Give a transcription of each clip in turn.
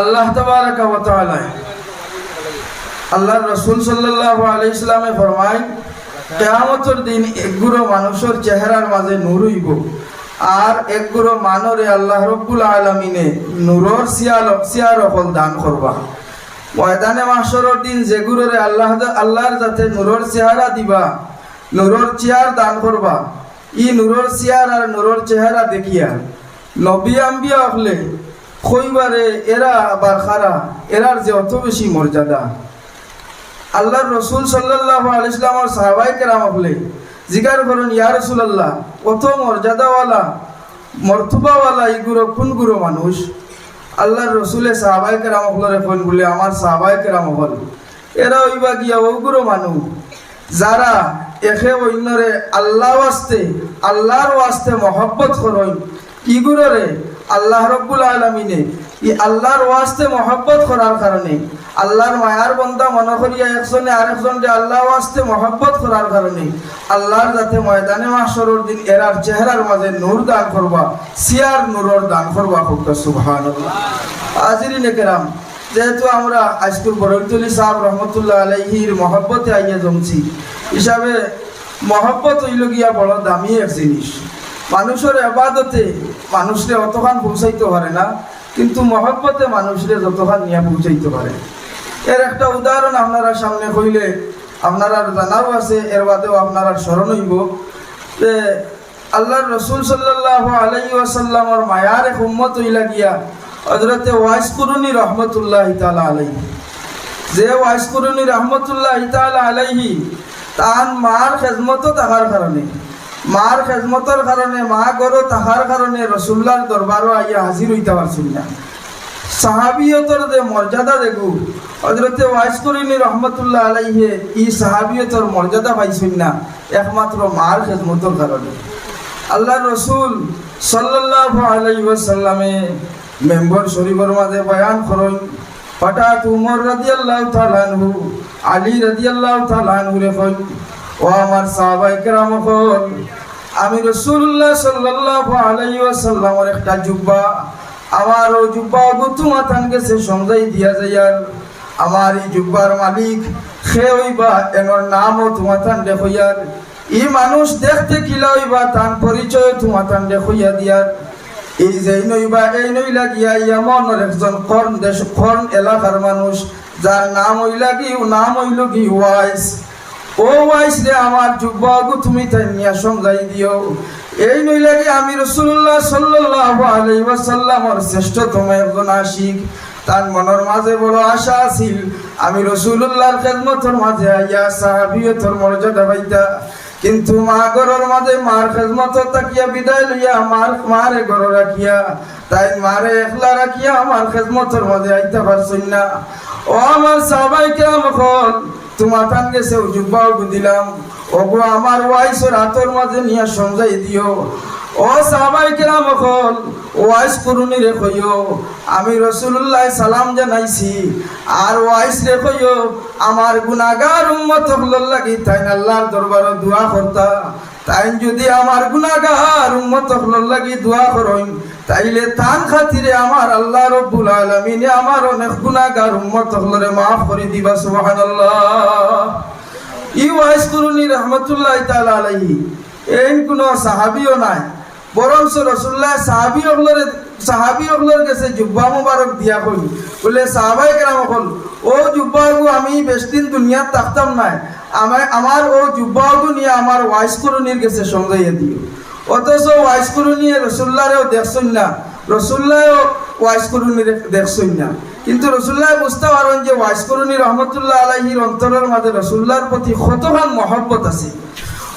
আল্লাহ আল্লাহর রাসূল আলাইহি ইসলামে ফরমায়, কিয়ামতের দিন একগুলো মানুষের চেহারার মাঝে নূর হইব। আর একগুলো মানরে আল্লাহ রব্বুল আলামিনে নূরর সিয়াল সিয়ার ফল দান করবা। ময়দানে মাসরের দিন যেগুলোরে আল্লাহ, আল্লাহর যাতে নূরর চেহারা দিবা, নূরর চেয়ার দান করবা। ই নূরর চেয়ার আর নূরর চেহারা দেখিয়া। নবী আম্বিয়া হলে কইবারে এরা আবার খারা এরার যে অত বেশি মর্যাদা। আল্লাহর রসুল সাল্লাহ আলাইসলামর সাহাবাই কেরাম হলে জিগার করুন, ইয়া রসুল্লাহ অত মর্যাদাওয়ালা, মর্তুবাওয়ালা ইগুলো কোন গুরু মানুষ? আল্লাহর রসুলে সাহাবাই কেরাম হলরে ফোন বলে, আমার সাহাবাই কেরাম হল এরা ওইবা গিয়া ওগুলো মানুষ। যারা একে অন্যরে আল্লাহ ওয়াস্তে, আল্লাহর ওয়াস্তে মহব্বত করইন ইগুলোরে আল্লাহ রব্বুল আলমিনে। ই আল্লাহর ওয়াস্তে মহব্বত করার কারণে। আল্লাহর মায়ার বন্দা মনে করিয়া একজনে আরেকজনকে আল্লাহ ওয়াস্তে মহব্বত করার কারণে, আল্লাহর যাতে ময়দানে মাসরের দিন এরার চেহারার মাঝে নূর দান করবা, সিয়ার নূরর দান করবা খুব সুবহানাল্লাহ। আজিরিনে কেরাম যেহেতু আমরা আজকুর বরকতুলি সাহেব রহমতুল্লাহ আলাইহির মহব্বতে আইয়া জমছি, হিসাবে মহব্বত হইল গিয়া বড় দামি এক জিনিস। মানুষের আবাদতে মানুষরে অতখান পৌঁছাইতে পারে না, কিন্তু মহব্বতে মানুষরে যতখান নিয়ে পৌঁছাইতে পারে। এর একটা উদাহরণ আপনারা সামনে কইলে আপনারা জানাও আছে, এর বাদেও আপনারা স্মরণ হইব যে আল্লাহর রসুল সাল্লাহ আলাই ওয়াসাল্লামর মায়ার এক উম্মত হইলা গিয়া হজরতে ওয়াইস কুরুনি রহমতুল্লাহ তালা আলাইহি। যে ওয়াইস কুরুনি রহমতুল্লাহ তালা আলাইহি তান মার খেজমতো থাকার কারণে। মার খেজমতর কারণে মা গরো তাহার কারণে রসুল্লার দরবারও আইয়া হাজির হইতে পারছিল না সাহাবিয়তর যে মর্যাদা দেখু হজরতে ওয়াইস করিনি রহমতুল্লাহ আলাইহে ই সাহাবিয়তর মর্যাদা পাইছেন না একমাত্র মার খেজমতর কারণে আল্লাহ রসুল সাল্লাহ আলাইসাল্লামে মেম্বর শরীফের মাঝে বয়ান করেন হঠাৎ উমর রাজি আল্লাহ তালানহু আলী রাজি আল্লাহ তালানহু রে কই ও আমার সাহাবাই কেরাম আমি রসুল্লাহ সাল্লাহ আলাইসাল্লামের একটা জুব্বা, আমার ও জুব্বা গুতুমা থান গেছে সমজাই দিয়া যাইয়ার আমার এই জুব্বার মালিক, সে হইবা এনর নামও তোমা থান দেখইয়ার ই মানুষ দেখতে কিলা হইবা তান পরিচয় তোমা থান দেখইয়া দিয়ার এই যে নইবা, এই নইলা গিয়া এমন একজন কর্ণ দেশ, কর্ণ এলাকার মানুষ, যার নাম হইলা কি, নাম হইল কি ওয়াইস। ও ওয়াইস রে আমার যুবক, তুমি তাইয়া সমঝাই দিও। এই নইলে কি আমি রসুল্লাহ সাল্লাল্লাহু আলাইহি ওয়াসাল্লামর শ্রেষ্ঠতম একজন আশিক? তার মনের মাঝে বড় আশা আছিল। আমি রসুল্লাহর খেদমতর মাঝে আইয়া সাহাবিয়তর মর্যাদা পাইতা। কিন্তু মা গরর মাঝে মার খেজমত তাকিয়া বিদায় লইয়া মার মারে গর রাখিয়া, তাই মারে একলা রাখিয়া আমার খেজমতর মাঝে আইতে পারছেন না। ও আমার সবাই কেমন তোমার টান গেছে যুব্বাও দিলাম ওগো আমার ওয়াইসের হাতের মাঝে নিয়ে সমঝাই দিও। ও সাহাবাই কেরাম এখন ওয়াইস করুনি রে কইও, আমি রসুল্লাহ সালাম জানাইছি, আর ওয়াইস রে কইও, আমার গুনাগার উম্মত হলর লাগি তাই আল্লাহর দরবার দোয়া করতা। তাই যদি আমার গুনাগার উম্মত হলর লাগি দোয়া করইন তাইলে তান খাতিরে আমার আল্লাহ রব্বুল আলামিনে আমার অনেক গুনাগার উম্মত হলরে মাফ করে দিবা, সুবহানাল্লাহ। ই ওয়াইস করুনি রহমতুল্লাহ তাআলা আলাইহি। এই কোনো সাহাবিও নাই। বরঞ্চ রসুল্লাহ সাহাবি অগলের সাহাবি অগলের কাছে জুব্বা মুবারক দিয়া কই বলে সাহাবাই কেরাম হল ও জুব্বাগু আমি বেশ দিন দুনিয়াত থাকতাম নাই। আমার আমার ও জুব্বাগু নিয়ে আমার ওয়াইস করুনির কাছে সমঝাইয়া দিও। অথচ ওয়াইস করুনিয়ে রসুল্লাহরেও দেখছই না। রসুল্লাহও ওয়াইস করুনি দেখছই না। কিন্তু রসুল্লাহ বুঝতে পারেন যে ওয়াইস করুনি রহমতুল্লাহ আলাহির অন্তরের মাঝে রসুল্লাহর প্রতি কতখান মহব্বত আছে।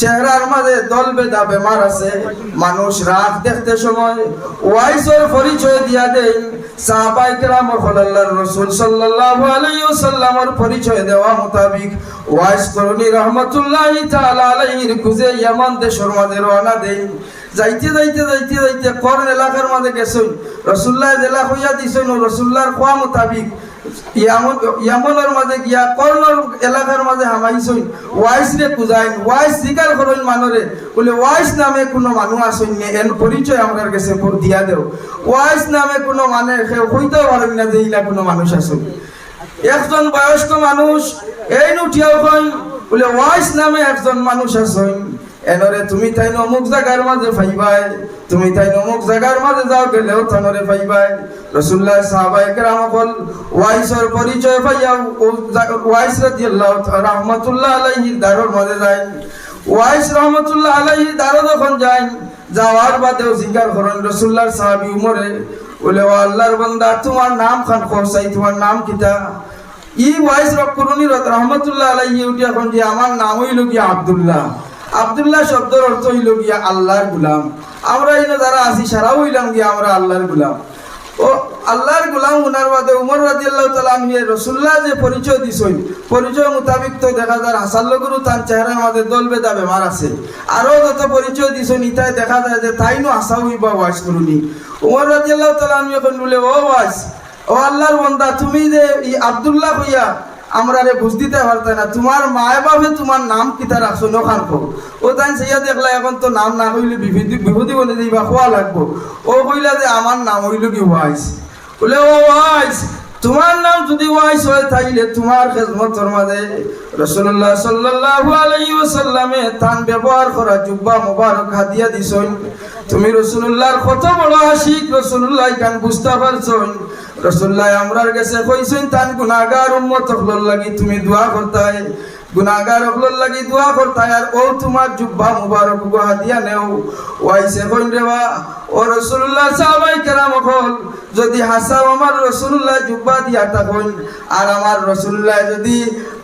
চেহারার মাঝে দল বেদা বেমার আছে। মানুষ দেখতে সময় পরিচয় দিয়া মোতাবিক যাইতে যাইতে যাইতে যাইতে রসুল্লাহ জেলা হইয়া খোয়া মোতাবিক ইয়ামনের মাঝে গিয়া কর্ণর এলাকার মাঝে হামাইছই ওয়াইস রে কুজাইন ওয়াইস স্বীকার করেন মানরে বলে ওয়াইস নামে কোনো মানুষ আসেন নে? এর পরিচয় আমার কাছে দিয়া দেও। ওয়াইস নামে কোনো মানে কেউ হইতেও পারেন না যে ইলা কোনো মানুষ আসুন একজন বয়স্ক মানুষ এই নুঠিয়াও কইন। বলে ওয়াইস নামে একজন মানুষ আসেন এনরে তুমি তাই অমুক জায়গার মাঝে ফাইবাই। তুমি তাই অমুক জায়গার মাঝে যাও গেলেও থানরে ফাইবাই। রসুল্লাহ সাহাবাই কেরাম বল, ওয়াইসর পরিচয় পাইয়া ওয়াইস রাদিয়াল্লাহু তাআলা রাহমাতুল্লাহ আলাইহি দারুর মাঝে যায়। ওয়াইস রহমতুল্লাহ আলাইহি দারো যখন যায়, যাওয়ার বাদেও জিজ্ঞার করেন রসুল্লাহর সাহাবি উমরে। বলে, ও আল্লাহর বান্দা, তোমার নাম খান খোসাই তোমার নাম কিতা? ই ওয়াইস রক্ষরুনি রহমতুল্লাহ আলাইহি উঠি এখন যে, আমার নাম হইল গিয়া আব্দুল্লাহ। আব্দুল্লাহ শব্দের অর্থ হইল গিয়া আল্লাহর গুলাম। আমরা যারা আছি সারা হইলাম গিয়া আমরা আল্লাহর গুলাম। ও আল্লাহর গুলাম উনার বাদে উমর রাজিয়াল্লাহ তাআলা আনহু রসুল্লাহ যে পরিচয় দিছই পরিচয় মোতাবিক তো দেখা যায় আসার লগরু তার চেহারার মধ্যে দল বেদা বেমার আছে। আরও যত পরিচয় দিছই ইতাই দেখা যায় যে তাইনো আশা হইবা ওয়াজ করুনি। উমর রাজিয়াল্লাহ তাআলা আনহু এখন বলে, ও ওয়াজ, ও আল্লাহর বন্দা, তুমি যে আব্দুল্লাহ হইয়া আমরা রে বুঝ দিতে পারতে না। তোমার মায় বাপে তোমার নাম কিতা রাখছো? নখান কো। ও তাই সেইয়া দেখলা এখন তো নাম না হইলে বিভূতি বিভূতি বলে দিবা খোয়া লাগবো। ও কইলা যে, আমার নাম হইল কি, ওয়াইস? বলে, ও, ওয়াইস। তোমার নাম যদি ওয়াইস হয় তাইলে তোমার খেজমতর মাঝে রসুল্লাহ সাল্লাল্লাহু আলাইহি ওয়াসাল্লামে তান ব্যবহার করা জুব্বা মুবারক হাদিয়া দিস তুমি রসুল্লাহর কত বড় আশিক রসুল্লাহ কান বুঝতে পারছই রসুল্লাহ আমরার কাছে কইছেন, তান গুনাহগার উম্মত হলর লাগি তুমি দোয়া করতাই গুনাহগার হলর লাগি দোয়া করতাই, আর ও তোমার জুব্বা মুবারক গো হাদিয়া নেও। ওয়াইসে কইন রেবা ও রসুল্লাহ সাহাবাই কেরাম হল যদি হাসাও আমার রসুল্লাহ জুব্বা দিয়া তা কইন আর আমার রসুল্লাহ যদি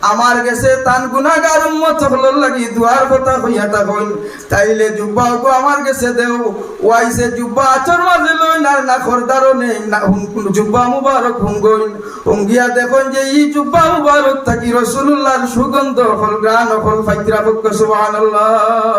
আমার গেছে তান গুনাগার উম্মত হলর লাগি দুয়ার কথা হইয়া থাকুন তাইলে জুব্বা গো আমার গেছে দেও। ওয়াইসে জুব্বা আচর মাঝে লই না না খরদারও নেই, না জুব্বা মুবারক হুঙ্গইন হুঙ্গিয়া দেখন যে ই জুব্বা মুবারক থাকি রসুল্লাহর সুগন্ধ হল গান হল ফাইকরা পক্ষ সুবহানাল্লাহ।